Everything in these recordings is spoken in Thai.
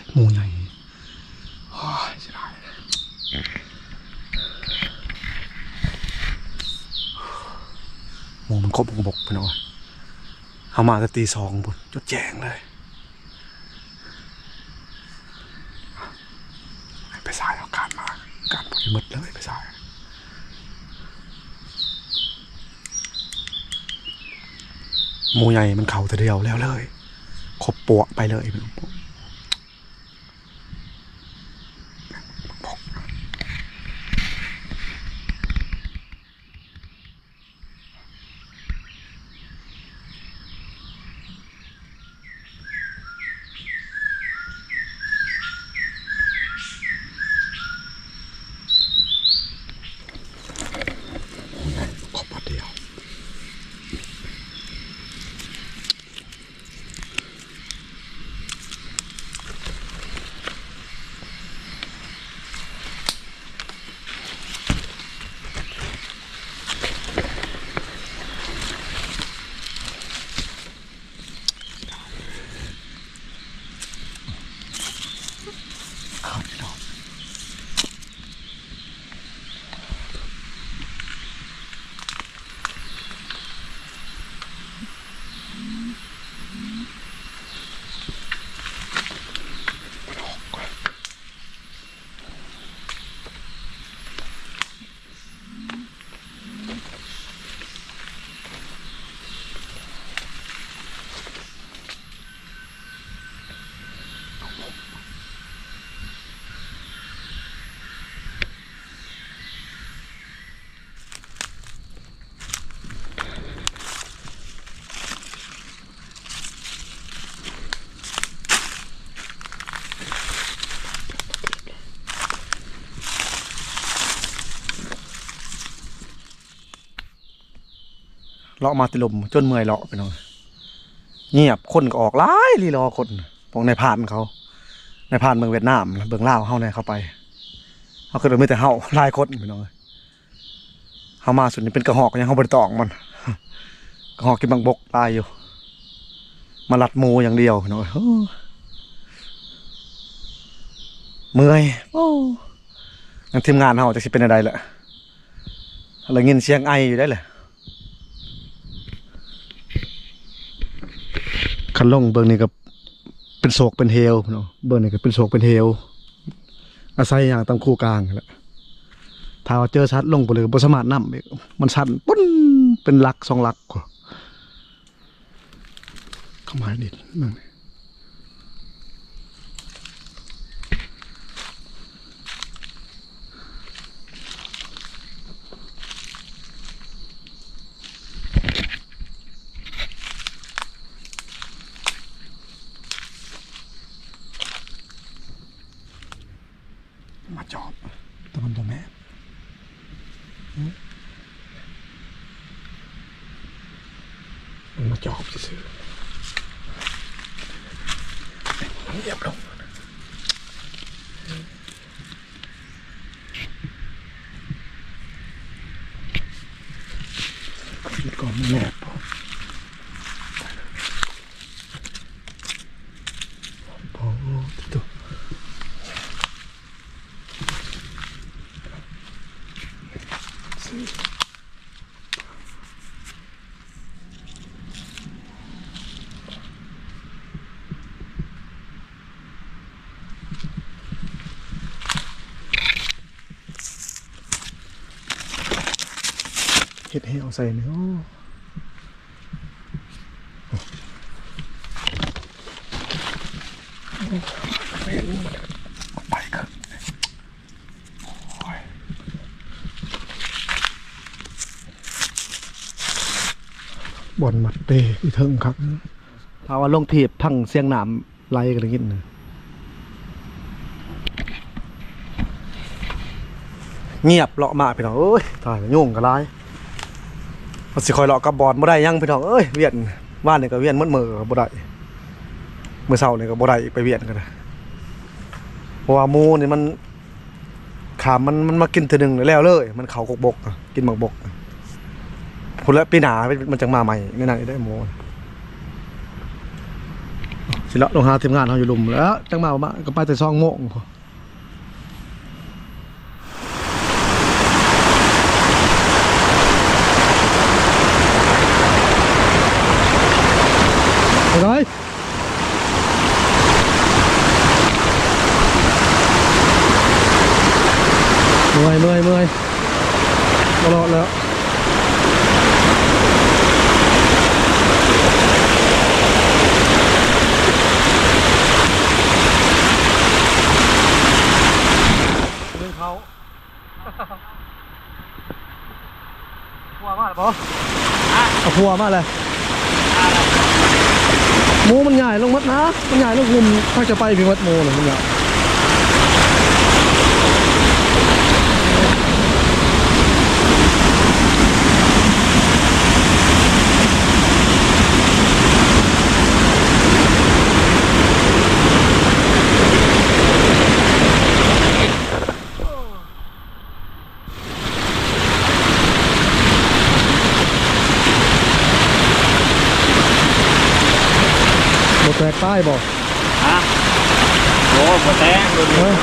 ยหมูใหญ่โอ้ยเสียดายหมูมันครบบกบกไปหน่อยเอามาแต่ตีสองบุญจุดแจงเลย ไปสายเอาการมา การบริมดเลยไปสายหมูใหญ่มันเข่าแต่เดียวแล้วเลย ครบปวกไปเลยพี่น้อง เลาะมาติลมจนเมื่อยเลาะไปหน่อยเงียบคนก็ออกหลายรีรอคนพวกในายพานเขาในายพานเมืองเวียดนามเมืองลาวเฮาเนี่ยเข้าไปเขาก็เลยไม่แต่เฮาลายคนพี่น้องเฮามาสุดนี่เป็นกระหอกยังเฮาบ่ได้ตองมันกระหอกกินบางบกตายอยู่ มาลัดมูอย่างเดียวน้องเมื่อยโอ้ทางทีมงานเฮาจะสิเป็นอะไรล่ะอะไรเงินเสียงไออยู่ได้เลย คันลงเบิ่งนี่ก็เป็นโศกเป็นเฮลเนาะเบิ่งนี่ก็เป็นโศกเป็นเฮลอาศัยอย่างตามคู่กลางกันแหละถ้าว่าเจอชัดลงไปเลยบ่สามารถนำอีกมันชัดปุ้นเป็นหลักสองหลักกว่าเข้ามาดิเบิ่งนี่มาจอบตัวมันตัวแม่หืมมันมาจอบซื่อๆเรียบลงคิดก่อนไม่แน่พอพอตัว เอาใส่เนื้อไปครับโอ้ยบอลมัดเตะอีเทิงครับถ้าว่าลงเทีบพังเสียงหนามไล่กันอย่างนี้นะเงียบเลาะมาพี่น้องเอ้ยตายยุ่งกันไร มันสิคอยเลาะกับบอลบ่ได้ยังพี่น้องเอ้ยเวียนว่านนี่ก็เวียนมืดมือบ่ได้มื้อเช้านี่ก็บ่ได้ไปเวียนกันนะเพราะว่าหมูนี่มันขามมันมันมากินเทีนึงแล้วเลย มันเขากกบกอะกินหมักบกพุ่นละปีหนามันจังมาใหม่ในนั้นได้หมูสิละลงหาทีมงานเขาอยู่หลุมแล้วจังมาบ้าก็ไปแต่ซองโมงพอไปเลยเมื่อยเมื่อยเมื่อยตลอดแล้ว เรื่องเขา พัวมากเลยปะเอาพัวมากเลยหมูมันใหญ่ลงมัดนะ มันใหญ่ลงหุ่มถ้าจะไปเพียงมัดหมูเนี่ยมันใหญ่ บอกฮะโอ้โหแตงดูเออ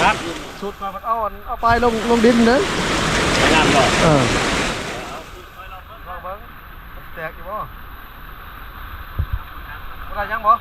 ครับสุดมามันเอาอันเอาไปลงลงดินเด้อไม่นานหรอกเออลองเบิ้งมันแตกอยู่บ่อะไรยังบ่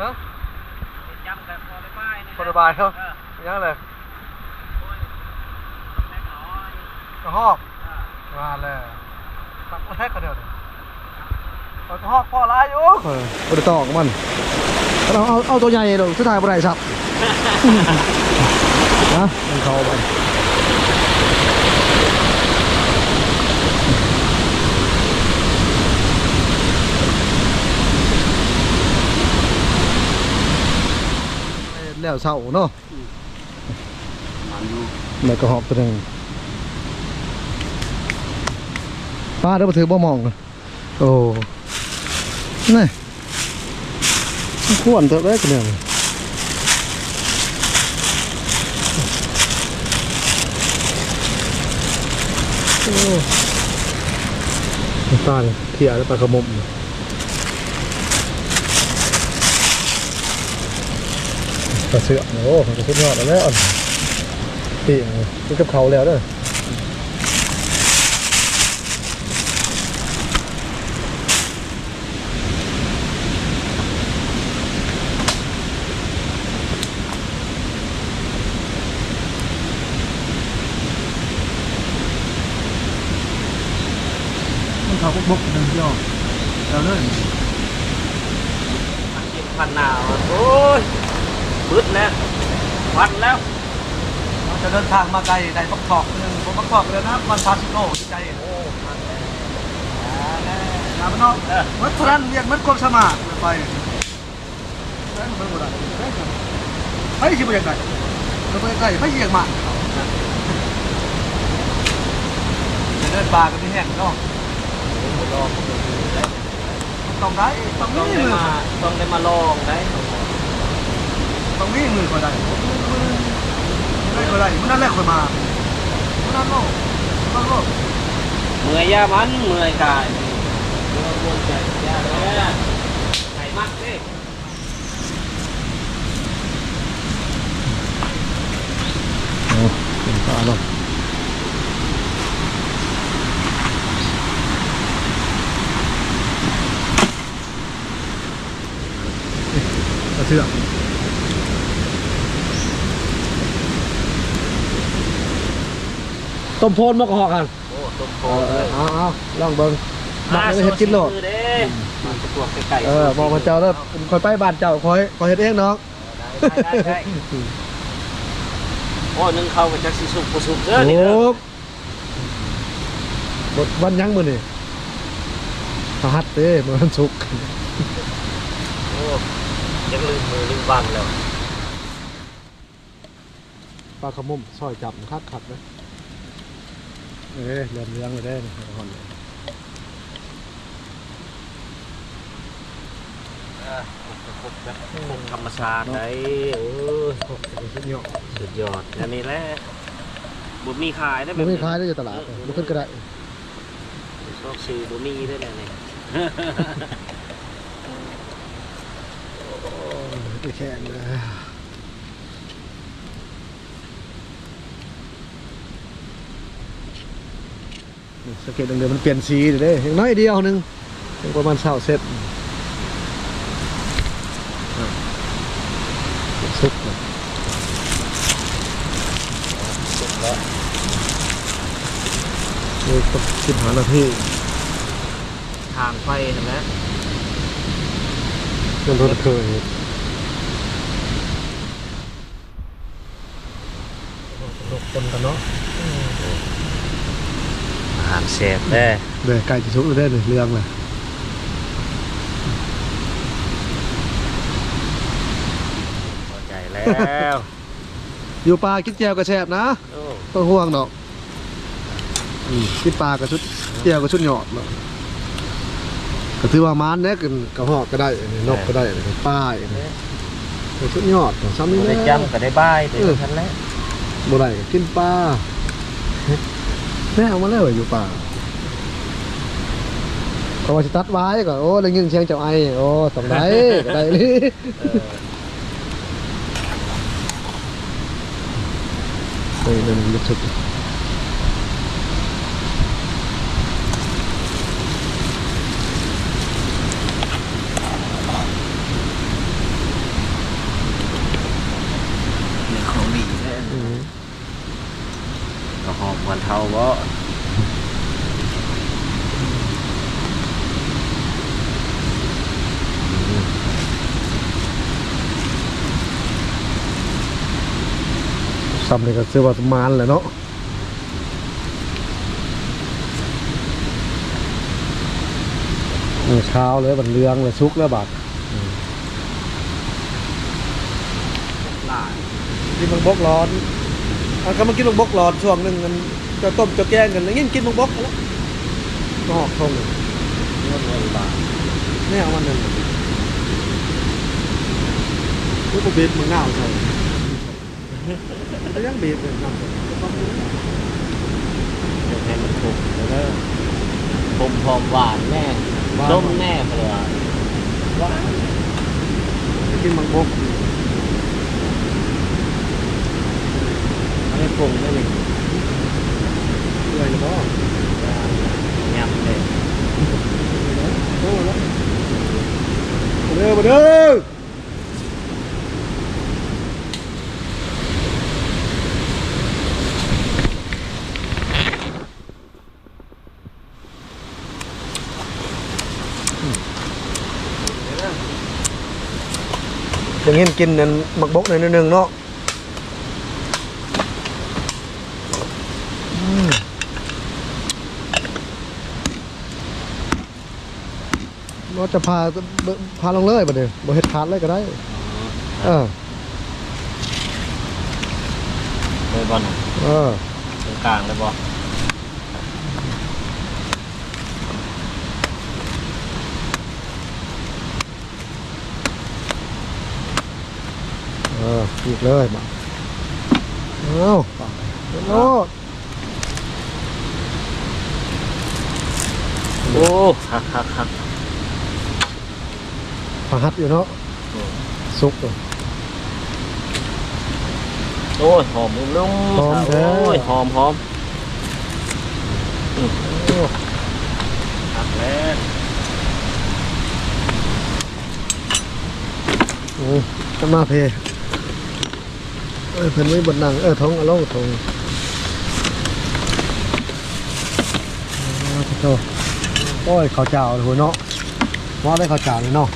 ฮะจำแต่พอได้ป้ายนี่พอระบายเขายังเลยกระหอกมาแล้วตักกระแทกกระเดียวเนี่ย เอากระหอกพ่อลายอยู่เออบริตอกมันเราเอาเอาตัวใหญ่ดอกสุดท้ายบ่ได้สับนะมันเข้าไปแล้วเศร้าเนาะมันอยู่แล้วก็หอบตัวหนึ่งป้าเดี๋ยวมาถือบ่มองกันโอ้ นี่ควรเถอะได้กันเนี่ยโอ้ตาเนี่ยเขี่ยแล้วปลากระมมปลาเสือกโอ้มันก็ขึ้นยอดแล้วปีกนี่กับเขาแล้วเด้อ เขาบกหนึ่งเดียวแล้วเลยมันกินพันหนาวอะโอ้ยมืดแล้ววันแล้วเราจะเดินทางมาไกลได้ปักทอกหนึ่งผมปักทอกเลยนะมันพาสิโลที่ใจโอ้มันแน่นะมันเนาะเออมันทุรันเรียกเมันความสมารถไปแล้วมันบ่ได้ไปสิบ่อยากได้เราไปไกลไปอยากมาเดินป่ากันที่แห้งเนาะ ต้องได้ต้องต้องได้มือมาต้องได้มาลองได้ต้องมีมือก็ได้ได้ก็ได้มันนั่นแหละคนมามันนั่นโลกมันโลกเมื่อยยามันเมื่อยกายเมื่อยปวดใจยาเลยไข่มักดิ โอ้เป็นตาเนาะกระเทือก ต้มโพนมะกอกกันโอ้ต้มโพเออเลยเอาเอาลองเบิ่งมักเลยเฮ็ดกินโลดมือเด้มันจะตัวไก่ๆเออบอกพระเจ้าแล้วคอยไปบ้านเจ้าคอยคอยเฮ็ดเองน้องได้ได้ได้โอ้นึ่งเข้ากับจักสิสุกบ่สุกเด้อนี่โอ้เด้อบทวันยังมื้อนี่พระหัสเด้มื้อวันศุกร์โอ้ยังลืมมือลืมวันแล้วปลาขมุมซอยจับคักคักเลย เอ้ยเรื่องเรื่องเลยได้นี่เอาก่อนเลยครบแบบครบธรรมชาติได้เออโอ้โหสุดยอดสุดยอดอันนี้แหละบุมีขายได้บ่มีขายได้อยู่ตลาดบ่ขึ้นก็ได้ชอบซื้อบุมีได้เลยนี่ไปแข่งเลย นี่สเก็ตเดิมๆมันเปลี่ยนสีเดี๋ยวเด้อย่างน้อยเดียวหนึงยังประมาณเช้าเสร็จอะสุกเลยนี่ก็สิบห้านาทีทางไฟเห็นไหมจนรถเคยรถคนกันเนาะอา หารเสพได้เดี๋ยวไก่จะสุกเลยได้เลยเรื่องเลยพอใจแล้วอยู่ปลากินแจวกระแชบนะโอ้ต้องห่วงดอกอืมกินปลากระชุดแจวกระชุดหยอดเนาะก็ถือว่ามันเนี่ยกันกระหอกก็ได้นกก็ได้ปลาอย่างนี้กระชุดหยอดซ้ำนี่บ่ได้นะจำก็ได้บายไปเออ ทันแล้วบ่ได้ก็กินปลา แม่เอามาแล้วอยู่ป่าเขาว่าสิตัดไว้ก็โอ้แล้วยิงเชียงเจ้าไอโอ้ต้องได้ก็ได้เลยเออเฮ้ยนั่นลึกสุด มีของดีแท้ อืม ก็หอมวัน เท่าบ่ซ้ำนี่ก็ซื้อว่าประมาณแหละเนาะอืมเช้าเลยบันเรืองเลยซุกแล้วบาดหลายกินมังบกร้อนอันก็มากินมังบกร้อนช่วงหนึ่งมัน จะต้มจะแกงกันแล้วยิ่งกินมังบกแล้วก็หอกทงเลยเงินเงินบาทไม่เอาวันหนึ่งลูกบีบมึงหน้าใส่ก็ยังบีบเลยน้ำใส่ก็ต้องรู้เดี๋ยวให้มันถูกแล้วก็ผมหอมหวานแน่ส้มแน่เพลว่าหวานกินมังบกไม่ปรุงไม่เลยเลยหรือเปล่ายำเลย โอ้แล้วมาเด้อมาเด้ออย่างนี้ กินนั่นหมักบกหน่อยนิดนึงเนาะอืมเราจะพาพาลงเลยบัดเดี๋ยวบ่เฮ็ดขาดเลยก็ได้เออเลยบอลเออตรงกลางเลยบอล เอออีกเลยมาเอาโอ้โอ้ฮักฮักฮักผาหัดอยู่เนาะสุกเลยโอ้ยหอมลุงลุงหอมแท้โอ้ยหอมหอมโอ้ฮักแล้วโหจะมาเพ เอ้ยเพิ่นไว้บนนังเออทงเอาลงทงอ๋อโธ่โอ้ยข้าวเจ้าหัวเนาะว่าได้ข้าวเจ้าเลยเนาะ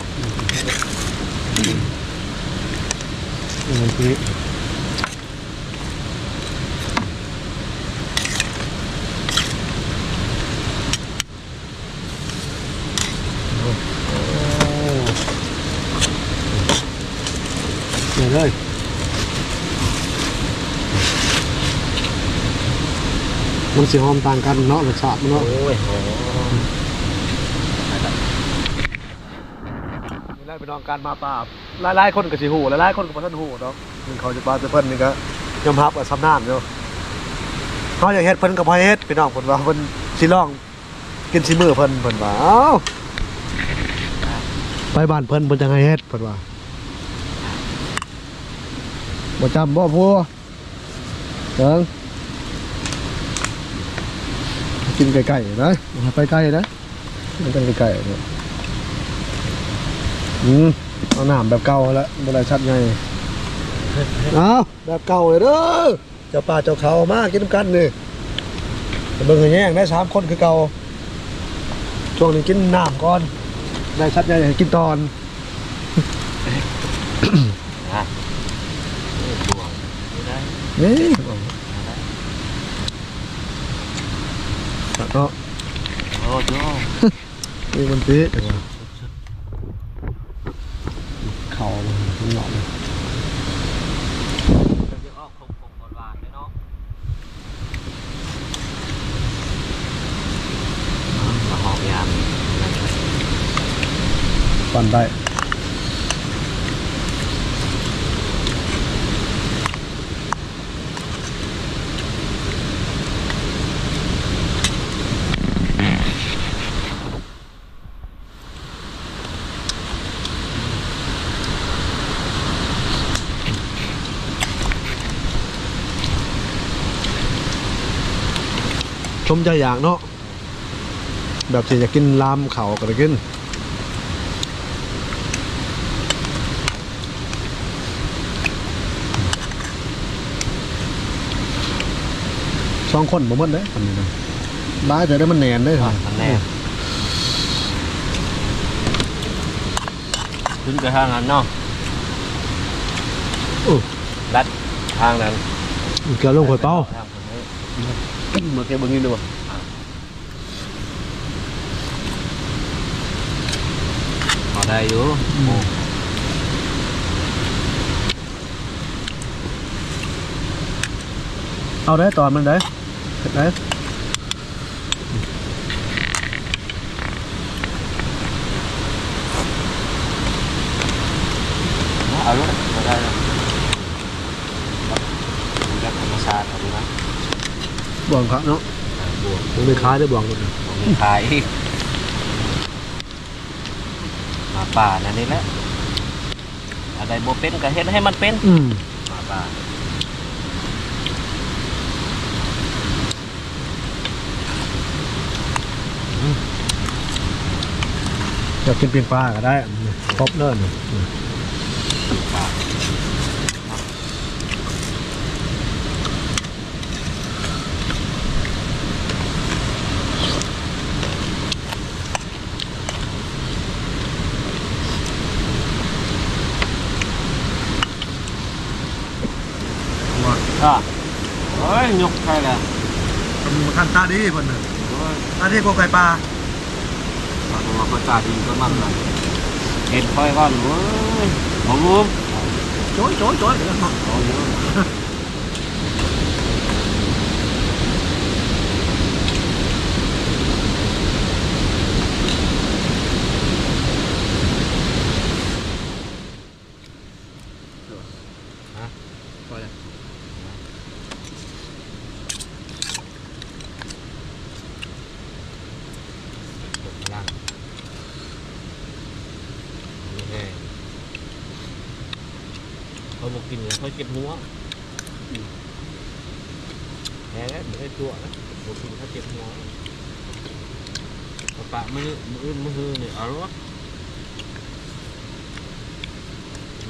อืมคือเดี๋ยเลย มันสิหอมต่างกันเนาะรสชาติมันเนาะโอ้ยหอมมีไล่ไปน้องการมาป่าหลายหลายๆคนก็สิหูหลายหลายๆคนก็บ่ทันหูเนาะนึงเขาจะปลาจะเพิ่นนี่ก็ยอมรับว่าสำนานอยู่เฮาอยากเฮ็ดเพิ่นก็บ่ให้เฮ็ดพี่น้องเพิ่นว่าเพิ่นสิลองกินสิมือเพิ่นเพิ่นว่าเอ้าไปบ้านเพิ่นเพิ่นจะให้เฮ็ดเพิ่นว่าบ่จำบ่พูเถิงกินไก่ๆนะอย่าไปไกลนะมันต้องไก่ๆเนี่ยอืมเอาน้ำแบบเก่าแล้วบ่ได้ชัดไงเอาแบบเก่าเลยเด้อเจ้าป่าเจ้าเขามากินน้ำกันนี่ไปเบิ่งให้แย่งได้สามคนคือเก่าช่วงนี้กินน้ำก่อน ได้ชัดไงให้กินตอนนะนี่บวงนี่ได้ นี่เนาะ โอ้โหนี่มันปีแต่ว่าเข่ามันเหงาเลยจะออกคงคงหวานๆเลยเนาะมาหอมยามปั่นได้ ชมใจอยากเนาะแบบที่จะกินลามเขาก็ได้กินสองคนบ่หมดเด้คนนี้นะร้ายแต่ได้มันแนนเด้อะมันแน่ขึ้นไปทางนั้นเนาะโอ้รัดทางนั้นเกี่ยวลงข่อยเป้าทา งคนนี้เมื่อกี้เบิ่งนี่ดูพอได้อยู่โอ้เอาได้ บ่วงครับเนาะบวกมันไม่คล้ายได้บ่วงหมดเลยมีขายหมาป่านั่นนี่แหละอะไรโบเป็นก็เฮ็ดให้มันเป็นอืมหมาป่าอยากกินปีนปลาก็ได้ครบเนิ่น ป่า อะเฮ้ ยยกใครล่ะมันคันตาดีเพิ่นน่ะโอ้ยตาดีกว่าไก่ปลามาตัวเขาจ่าดีก็มั่งเลยเห็นค่อยก่อนเว้ยโอ้โหโจ้ยโจ้ยโจ้ยโอ้โหกดพลังนี่แน่เขาบอกกินแล้ว เขาเจ็บหัวแพ้แล้วไม่ได้ตัวนะบอกกินเขาเจ็บหัวปะปะมือมืออื่นมือฮือเนี่ยเอาละวะ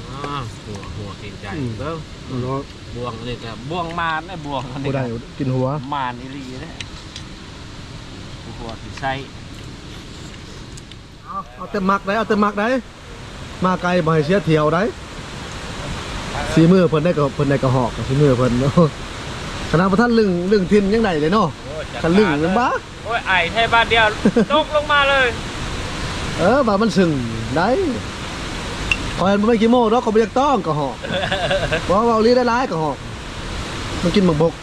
อ่าหัวหัวตีนใจเด้อเนาะบวงเลยแต่บวงมารนะบวงอันนี้บ่ได้กินหัวมารอีหลีนะหัวที่ใส่เอาเอาเต็มมักได้เอาเต็มมักได้มาไกลบ่ให้เสียเที่ยวได้ สีมือเพิ่นได้ก็เพิ่นได้ก็หอกสีมือเพิ่นเนาะขนาดบ่ทันลึงลึงทินยังได้เลยเนาะคันลึงมันบ้าโอ้ยไอ้แค่บ้านเดียวตกลงมาเลย เออบ่ามันซึ้งได้ขอยเห็นบ่ไม่กี่โมงเนาะเขาบ่อยากต้องก็หอกบ่เว้าลีได้หลายก็หอกมันกินหมึกบก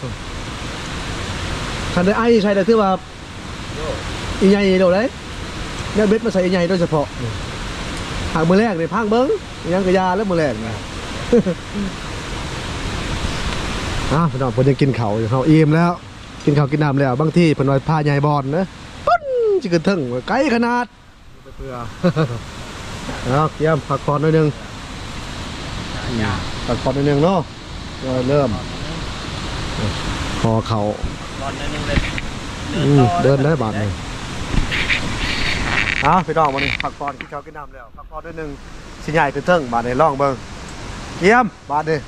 คันได้ไอ้ใช่ได้ถือว่าอีใหญ่เด้อเด้เนี่ยเบ็ดมาใส่อีใหญ่โดยเฉพาะหากมื้อแรกนี่พังเบิ่งยังกะยาแล้วมื้อแรกนี่ อ้าวพี่น้องเพิ่นยังกินข้าวอยู่เฮาอิ่มแล้ว กินข้าวกินน้ำแล้ว บางทีเพิ่นว่าพาใหญ่บอลนะปุ้นจิกระเทึงไกลขนาดเพื่อเอาเกียมพักผ่อนหน่อยหนึงพักผ่อนหน่อยหนึงเนาะเออเริ่มคอเข่าก่อนนิดนึงเลยอืมเดินได้บาทหนึงเอ้าพี่น้องวันนี้พักผ่อนกินข้าวกินน้ำแล้วพักผ่อนนิดนึงสิใหญ่ขึ้นเทิงบาดนี้ลองเบิ่ง เยี่ยมบาดนี้